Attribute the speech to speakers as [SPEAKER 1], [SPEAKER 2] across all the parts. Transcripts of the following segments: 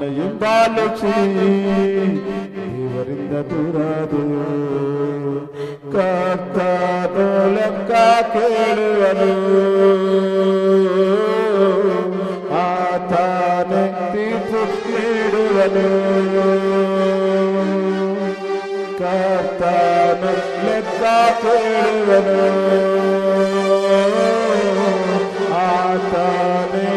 [SPEAKER 1] ಹಣವನ್ನು ಹಿಂಬಾಲಿಸಿ ದೇವರಿಂದ ದೂರಾದೆಯೋ ಕರ್ತನು ಲೆಕ್ಕ ಕೇಳುವನು ಆತನೇ ತೀರ್ಪು ನೀಡುವನು ಕರ್ತನು ಲೆಕ್ಕ ಕೇಳುವನು ಆತನೇ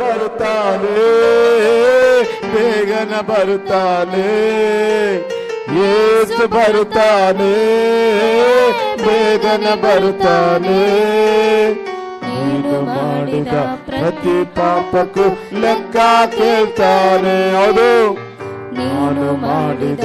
[SPEAKER 1] ಬರುತ್ತಾನೆ, ಬೇಗನ ಬರುತ್ತಾನೆ. ಯೇಸು ಬರುತ್ತಾನೆ, ಬೇಗನ ಬರುತ್ತಾನೆ. ನೀನು ಮಾಡಿದ ಪ್ರತಿ ಪಾಪಕ್ಕೂ ಲೆಕ್ಕ ಕೇಳ್ತಾನೆ. ಹೌದು.
[SPEAKER 2] ನೀನು ಮಾಡಿದ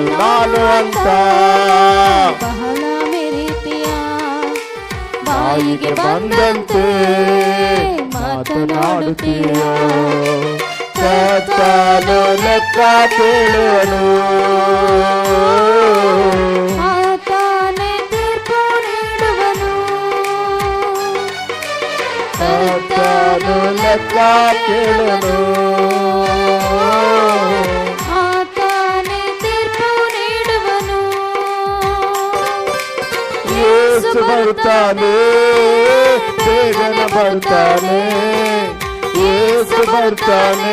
[SPEAKER 1] ನಾನು ನಾನು ಅಂತ
[SPEAKER 2] ಬಹಳ ಮೆರೀತಿಯ
[SPEAKER 1] ಬಾಯಿಗೆ ಬಂದಂತೆ ಮಾತನಾಡುತ್ತೀಯೋ ಕರ್ತನು ಲೆಕ್ಕ ಕೇಳುವನು
[SPEAKER 2] ಆತನೇ ತೀರ್ಪು ನೀಡುವನು
[SPEAKER 1] ಕರ್ತನು ಲೆಕ್ಕ ಕೇಳುವನು ಯೇಸು ಬರ್ತಾನೆ ಬೇಗನ ಬರ್ತಾನೆ ಯೇಸು ಬರ್ತಾನೆ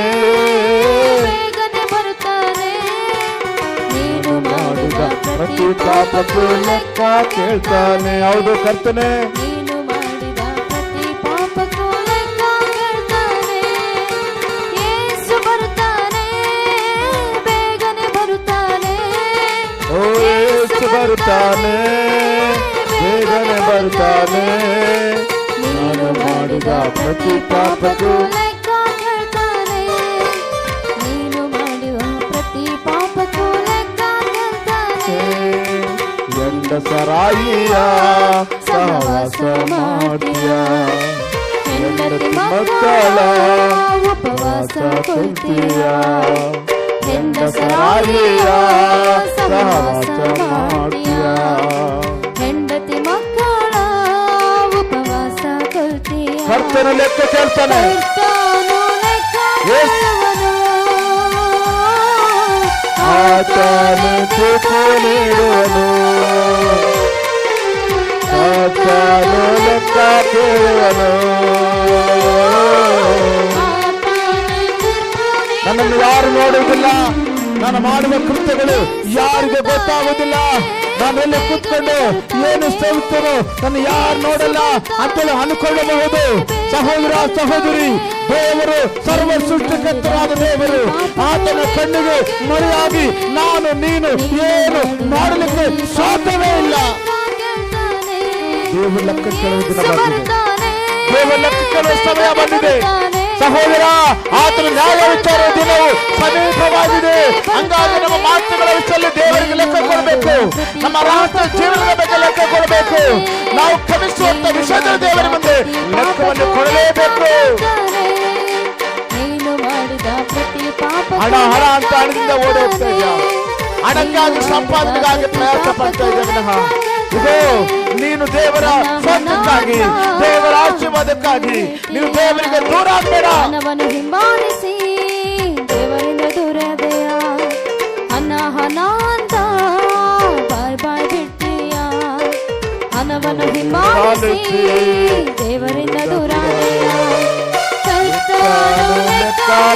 [SPEAKER 2] ಬೇಗನೆ ಬರುತ್ತಾನೆ ನೀನು ಮಾಡಿದ
[SPEAKER 1] ಪ್ರತಿ ಪಾಪಕ್ಕೂ ಲೆಕ್ಕ ಕೇಳ್ತಾನೆ ಹೌದು ಕರ್ತನೆ
[SPEAKER 2] ನೀನು ಮಾಡಿದ ಪ್ರತಿ ಪಾಪಕ್ಕೂ ಲೆಕ್ಕ ಕೇಳ್ತಾನೆ ಯೇಸು ಬರುತ್ತಾನೆ ಬೇಗನೆ ಬರುತ್ತಾನೆ
[SPEAKER 1] ಓ ಯೇಸು ಬರ್ತಾನೆ ಬೇಗನೆ ಬರ್ತಾನೆ ನಾನು ಮಾಡಿದ ಪ್ರತಿ ಪಾಪಕ್ಕೂ
[SPEAKER 2] ಲೆಕ್ಕ ಕೇಳ್ತಾನೆ ನೀನು ಮಾಡಿದ ಪ್ರತಿ ಪಾಪಕ್ಕೂ ಲೆಕ್ಕ ಕೇಳ್ತಾನೆ
[SPEAKER 1] ಎಂಡಸರಾಯಿಯ ಸಹವಾಸ ಮಾಡ್ತೀಯ ಹೆಂಡತಿ ಮಕ್ಕಳ ಉಪವಾಸ ಕೊಡ್ತೀಯ ಹೆಂಡಸರಾಯಿಯ ಸಹವಾಸ ಆತನೇ ತೀರ್ಪು ನನ್ನನ್ನು ಯಾರು ನೋಡುವುದಿಲ್ಲ ನಾನು ಮಾಡುವ ಕೃತ್ಯಗಳು ಯಾರಿಗೆ ಗೊತ್ತಾಗುವುದಿಲ್ಲ ನಾನು ಎಲ್ಲಿ ಕೂತ್ಕೊಂಡು ಏನು ಸೇವಿಸ್ತೇನೋ ನನ್ನ ಯಾರು ನೋಡಲ್ಲ ಅಂತೇಳಿ ಅನ್ಕೊಳ್ಳಬಹುದು. ಸಹೋದರ, ಸಹೋದರಿ, ದೇವರು ಸರ್ವ ಸೃಷ್ಟಿಕರ್ತರಾದ ದೇವರು, ಆತನ ಕಣ್ಣಿಗೆ ಮರೆಯಾಗಿ ನಾನು, ನೀನು ಏನು ಮಾಡಲಿಕ್ಕೆ ಸಾಧ್ಯವೇ ಇಲ್ಲ. ದೇವರು ಲೆಕ್ಕ ಕೇಳುವ ದೇವರು ಲೆಕ್ಕ ಕೇಳುವ ಸಮಯ ಬಂದಿದೆ. ಸಹೋದರ, ಆತನ ನ್ಯಾಯ ವಿಚಾರ ದಿನವು ಸಮೀಪವಾಗಿದೆ. ಹಂಗಾಗಿ ಕೊಡಬೇಕು. ನಮ್ಮ ರಾಷ್ಟ್ರ ಜೀವನದ ಬಗ್ಗೆ ಲೆಕ್ಕ ಕೊಡಬೇಕು. ನಾವು ಕ್ಷಮಿಸುವಂತ ವಿಷಯದ ದೇವರ ಮುಂದೆ ಲೆಕ್ಕವನ್ನು ಕೊಡಲೇಬೇಕು.
[SPEAKER 2] ನೀನು ಮಾಡಿದ ಪ್ರತಿ ಪಾಪ
[SPEAKER 1] ಹಣ ಹಣ ಅಂತ ಹಣದಿಂದ ಓಡಿ ಹೋಗ್ತಾ ಇದೆಯಾ ಹಣಕ್ಕಾಗಿ ಸಂಪಾದನೆಗಾಗಿ ಪ್ರಯಾಸ ಪಡ್ತಾ ಇದ್ದೆ ವಿನಃ? ಇದು ನೀನು ದೇವರ ಸ್ವಂತಕ್ಕಾಗಿ ದೇವರ ಆಶೀರ್ವಾದಕ್ಕಾಗಿ ನೀನು ದೇವರಿಗೆ ದೂರ ಆಗ್ಬೇಡ
[SPEAKER 2] ಹಿಂಬಾಲಿಸಿ ದೇವರಿಂದ ದೂರದೆಯ? ಹಣ ಹಣ ಆತನವನು ಹಿಂಬಾಲಿಸಿ ದೇವರಿಂದ ದೂರಾದೆಯ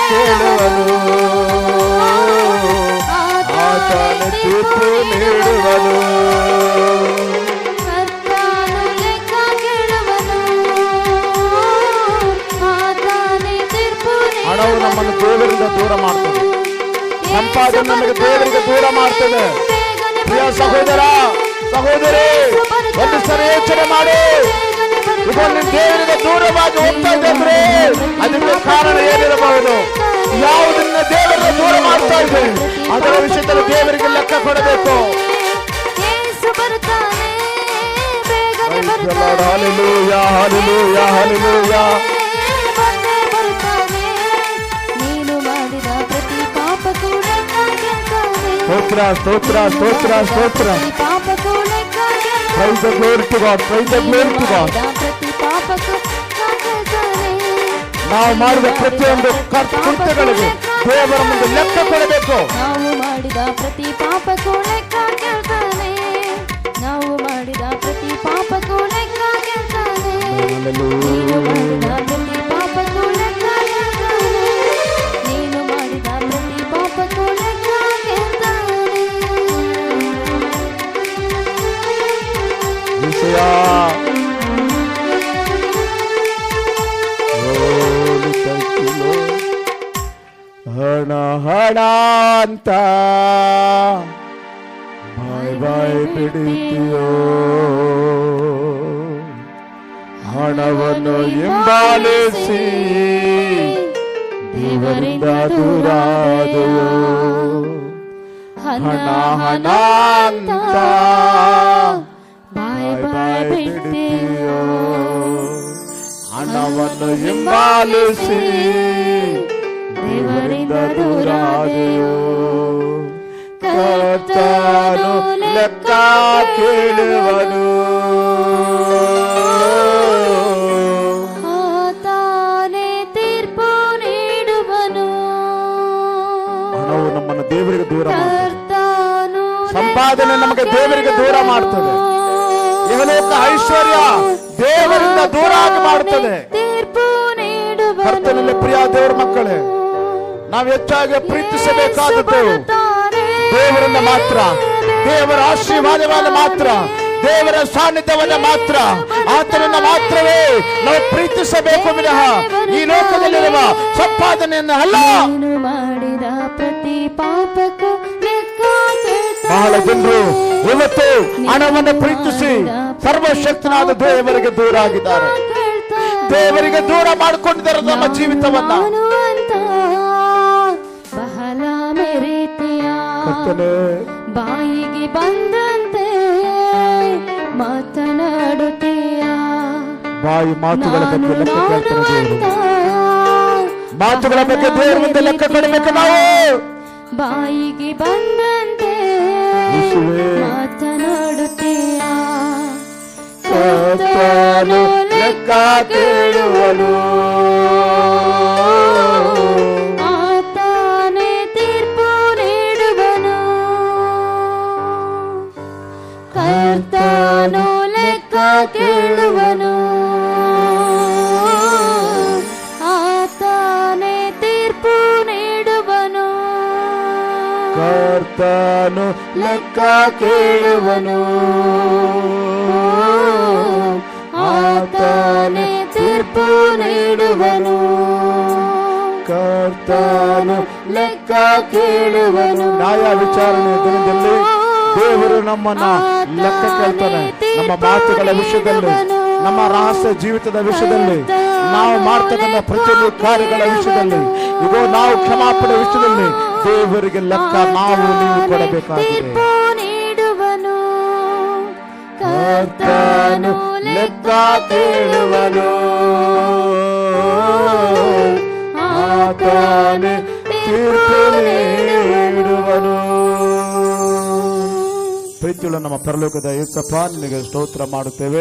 [SPEAKER 1] ಕೇಳುವನು ನೀಡುವನು
[SPEAKER 2] ಹಣವು
[SPEAKER 1] ನಮ್ಮನ್ನು ದೇವರಿಂದ ದೂರ ಮಾಡ್ತದೆ ಸಂಪಾದನೆ ನಮಗೆ ದೇವರಿಗೆ ದೂರ ಮಾಡ್ತದೆ ಪ್ರಿಯ ಸಹೋದರ ಸಹೋದರಿ ಒಂದು ಸರಿ ಯೋಚನೆ ಮಾಡಿ. ಇದನ್ನು ದೇವರಿಂದ ದೇವರಿಗೆ ದೂರವಾಗಿ ಹೋಗ್ತಾ ಇದ್ದಂದ್ರೆ ಅದಕ್ಕೆ ಕಾರಣ ಏನಿರಬಹುದು? ಯಾವುದನ್ನ ದೇವರನ್ನ ದೂರ ಮಾಡ್ತಾ ಇದೆ ಅದರ ವಿಷಯದಲ್ಲಿ ದೇವರಿಗೆ ಲೆಕ್ಕ ಕೊಡಬೇಕು.
[SPEAKER 2] ಯಾ ಹಲಿಗಳು ಬೇಗನೆ
[SPEAKER 1] the glory
[SPEAKER 2] to
[SPEAKER 1] God praise the
[SPEAKER 2] glory to God ಮಾಡಿದ ಪ್ರತಿ ಪಾಪಕ್ಕೂ ಲೆಕ್ಕ ಕೇಳ್ತಾನೆ
[SPEAKER 1] ನಾವು ಮಾಡಿದ ಪ್ರತಿಯೊಂದು ಕರ್ತ ಕೃತ್ಯಗಳಿಗೆ ದೇವರ ಮುಂದೆ ಲೆಕ್ಕ ಕೊಡಬೇಕು
[SPEAKER 2] ನಾವು ಮಾಡಿದ ಪ್ರತಿ ಪಾಪಕ್ಕೂ ಲೆಕ್ಕ ಕೇಳ್ತಾನೆ ನಾವು ಮಾಡಿದ ಪ್ರತಿ ಪಾಪಕ್ಕೂ ಲೆಕ್ಕ ಕೇಳ್ತಾನೆ
[SPEAKER 1] ಅಂತ ಬಾಯ್ ಬಾಯ್ ಬಿಡುತ್ತೀಯೋ ಹಣವನ್ನು ಹಿಂಬಾಲಿಸಿ ದೇವರಿಂದ ದೂರಾದೆಯೋ
[SPEAKER 2] ಹಣ
[SPEAKER 1] ಹಣ
[SPEAKER 2] ಅಂತ ಬಾಯ್ ಬಾಯ್ ಬಿಡ್ತೀಯೋ
[SPEAKER 1] ಹಣವನ್ನು ಹಿಂಬಾಲಿಸಿ ದೇವರಿಂದ ದೂರಾದೆಯೋ ಕರ್ತನು ಲೆಕ್ಕ ಕೇಳುವನು
[SPEAKER 2] ಆತನೇ ತೀರ್ಪು ನೀಡುವನು
[SPEAKER 1] ಹಣವು ನಮ್ಮನ್ನು ದೇವರಿಗೆ ದೂರ ಮಾಡ್ತದೆ
[SPEAKER 2] ಕರ್ತನು
[SPEAKER 1] ಸಂಪಾದನೆ ನಮಗೆ ದೇವರಿಗೆ ದೂರ ಮಾಡ್ತದೆ ಇಹಲೋಕ ಐಶ್ವರ್ಯ ದೇವರಿಂದ ದೂರ ಆಗಿ ಮಾಡುತ್ತದೆ
[SPEAKER 2] ತೀರ್ಪು ನೀಡುವನು
[SPEAKER 1] ಕರ್ತನಲ್ಲಿ ಪ್ರಿಯ ದೇವರ ಮಕ್ಕಳೇ ನಾವು ಹೆಚ್ಚಾಗಿ ಪ್ರೀತಿಸಬೇಕಾದದ್ದು ದೇವರನ್ನ ಮಾತ್ರ. ದೇವರ ಆಶೀರ್ವಾದವನ್ನು ಮಾತ್ರ. ದೇವರ ಸಾನ್ನಿಧ್ಯವನ್ನ ಮಾತ್ರ. ಆತನನ್ನ ಮಾತ್ರವೇ ನಾವು ಪ್ರೀತಿಸಬೇಕು ವಿನಃ. ಈ ಲೋಕದಲ್ಲಿರುವ ಸಂಪಾದನೆಯನ್ನ ಅಲ್ಲ.
[SPEAKER 2] ನೀನು ಮಾಡಿದ ಪ್ರತಿ ಪಾಪಕ ಲೆಕ್ಕ
[SPEAKER 1] ಬಹಳ ಜನರು ಇವತ್ತು ಹಣವನ್ನು ಪ್ರೀತಿಸಿ ಸರ್ವಶಕ್ತನಾದ ದೇವರಿಗೆ ದೂರ ಆಗಿದ್ದಾರೆ ದೇವರಿಗೆ ದೂರ ಮಾಡಿಕೊಂಡಿದ್ದಾರೆ ನಮ್ಮ ಜೀವಿತವನ್ನ. ಕರ್ತನೇ,
[SPEAKER 2] ಬಾಯಿಗೆ ಬಂದಂತೆ ಮಾತನಾಡುತ್ತೀಯ?
[SPEAKER 1] ಬಾಯಿ ಮಾತುಗಳ ಬಗ್ಗೆ ಲೆಕ್ಕ ಕೇಳ್ತಾರೆ ಮಾತುಗಳ ಬಗ್ಗೆ ದೇವರ ಮುಂದೆ ಲೆಕ್ಕ ಕೊಡಬೇಕು ನಾವು.
[SPEAKER 2] ಬಾಯಿಗೆ ಬಂದಂತೆ. ಮಾತನಾಡುತ್ತೀಯ?
[SPEAKER 1] ಲೆಕ್ಕ
[SPEAKER 2] ಲೆಕ್ಕ ಕೇಳುವನು ಆತನೇ ತೀರ್ಪು ನೀಡುವನು
[SPEAKER 1] ಕರ್ತನು ಲೆಕ್ಕ ಕೇಳುವನು
[SPEAKER 2] ಆತನೇ ತೀರ್ಪು ನೀಡುವನು
[SPEAKER 1] ಕರ್ತನು
[SPEAKER 2] ಲೆಕ್ಕ ಕೇಳುವನು
[SPEAKER 1] ನ್ಯಾಯ ವಿಚಾರಣೆ ದಿನದಲ್ಲಿ ದೇವರು ನಮ್ಮನ್ನ ಲೆಕ್ಕ ಕೇಳ್ತಾನೆ. ನಮ್ಮ ಮಾತುಗಳ ವಿಷಯದಲ್ಲಿ ನಮ್ಮ ರಹಸ್ಯ ಜೀವಿತದ ವಿಷಯದಲ್ಲಿ ನಾವು ಮಾಡ್ತಕ್ಕಂಥ ಪ್ರತಿಯೊಂದು ಕಾರ್ಯಗಳ ವಿಷಯದಲ್ಲಿ ಇದು ನಾವು ಕ್ಷಮಾಪಣೆ ವಿಷಯದಲ್ಲಿ ದೇವರಿಗೆ ಲೆಕ್ಕ ನಾವು ನೀವು ಕೊಡಬೇಕಾಗಿದೆ. ಕರ್ತನು ಲೆಕ್ಕ ಕೇಳುವನು. ಆತನೇ ತೀರ್ಪು ಪ್ರೀತಿಯುಳ್ಳ ನಮ್ಮ ಪರಲೋಕದ ಯೇಸಪ್ಪ, ನಿನಗೆ ಸ್ತೋತ್ರ ಮಾಡುತ್ತೇವೆ.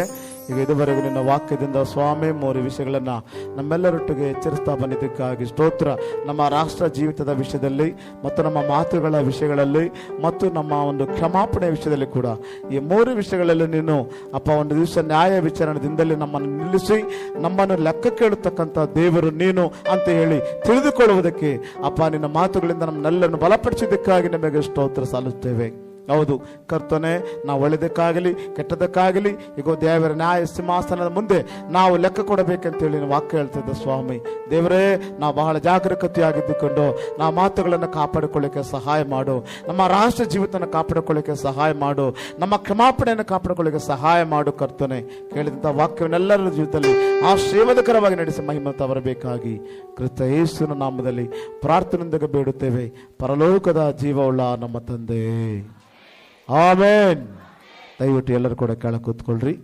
[SPEAKER 1] ಈಗ ಇದುವರೆಗೂ ನಿನ್ನ ವಾಕ್ಯದಿಂದ ಸ್ವಾಮಿ, ಮೂರು ವಿಷಯಗಳನ್ನು ನಮ್ಮೆಲ್ಲರೊಟ್ಟಿಗೆ ಎಚ್ಚರಿಸ್ತಾ ಬಂದಿದ್ದಕ್ಕಾಗಿ ಸ್ತೋತ್ರ. ನಮ್ಮ ರಾಷ್ಟ್ರ ಜೀವಿತದ ವಿಷಯದಲ್ಲಿ, ಮತ್ತು ನಮ್ಮ ಮಾತುಗಳ ವಿಷಯಗಳಲ್ಲಿ, ಮತ್ತು ನಮ್ಮ ಒಂದು ಕ್ಷಮಾಪಣೆ ವಿಷಯದಲ್ಲಿ ಕೂಡ. ಈ ಮೂರು ವಿಷಯಗಳಲ್ಲಿ ನೀನು, ಅಪ್ಪ, ಒಂದು ದಿವಸ ನ್ಯಾಯ ವಿಚಾರಣೆದಿಂದಲೇ ನಮ್ಮನ್ನು ನಿಲ್ಲಿಸಿ, ನಮ್ಮನ್ನು ಲೆಕ್ಕ ಕೇಳತಕ್ಕಂಥ ದೇವರು ನೀನು ಅಂತ ಹೇಳಿ ತಿಳಿದುಕೊಳ್ಳುವುದಕ್ಕೆ, ಅಪ್ಪ, ನಿನ್ನ ಮಾತುಗಳಿಂದ ನಮ್ಮನ್ನೆಲ್ಲನ್ನು ಬಲಪಡಿಸಿದ್ದಕ್ಕಾಗಿ ನಮಗೆ ಸ್ತೋತ್ರ ಸಲ್ಲಿಸ್ತೇವೆ ಹೌದು, ಕರ್ತನೆ, ನಾವು ಒಳ್ಳೆಯದಕ್ಕಾಗಲಿ, ಕೆಟ್ಟದಕ್ಕಾಗಲಿ ಈಗ ದೇವರ ನ್ಯಾಯ ಸಿಂಹಾಸನದ ಮುಂದೆ ನಾವು ಲೆಕ್ಕ ಕೊಡಬೇಕಂತೇಳಿ ವಾಕ್ಯ ಹೇಳ್ತಿದ್ದೆ ಸ್ವಾಮಿ. ದೇವರೇ, ನಾವು ಬಹಳ ಜಾಗರೂಕತೆಯಾಗಿದ್ದುಕೊಂಡು ನಾವು ಮಾತುಗಳನ್ನು ಕಾಪಾಡಿಕೊಳ್ಳಿಕ್ಕೆ ಸಹಾಯ ಮಾಡು. ನಮ್ಮ ರಾಷ್ಟ್ರ ಜೀವಿತನ ಕಾಪಾಡಿಕೊಳ್ಳಿಕ್ಕೆ ಸಹಾಯ ಮಾಡು. ನಮ್ಮ ಕ್ಷಮಾಪಣೆಯನ್ನು ಕಾಪಾಡಿಕೊಳ್ಳಿಕ್ಕೆ ಸಹಾಯ ಮಾಡು, ಕರ್ತನೆ. ಕೇಳಿದಂಥ ವಾಕ್ಯವನ್ನೆಲ್ಲರ ಜೀವಿತದಲ್ಲಿ ಆಶೀರ್ವಾದಕರವಾಗಿ ನಡೆಸಿ ಮಹಿಮಂತ ಬರಬೇಕಾಗಿ ಕೃತ ಯೇಸುವಿನ ನಾಮದಲ್ಲಿ ಪ್ರಾರ್ಥನೆಯೊಂದಿಗೆ ಬೇಡುತ್ತೇವೆ. ಪರಲೋಕದ ಜೀವವುಳ್ಳ ನಮ್ಮ ತಂದೆ. ಆಮೇನ್. ದಯವಿಟ್ಟು ಎಲ್ಲರೂ ಕೂಡ ಕೆಳ ಕೂತ್ಕೊಳ್ರಿ.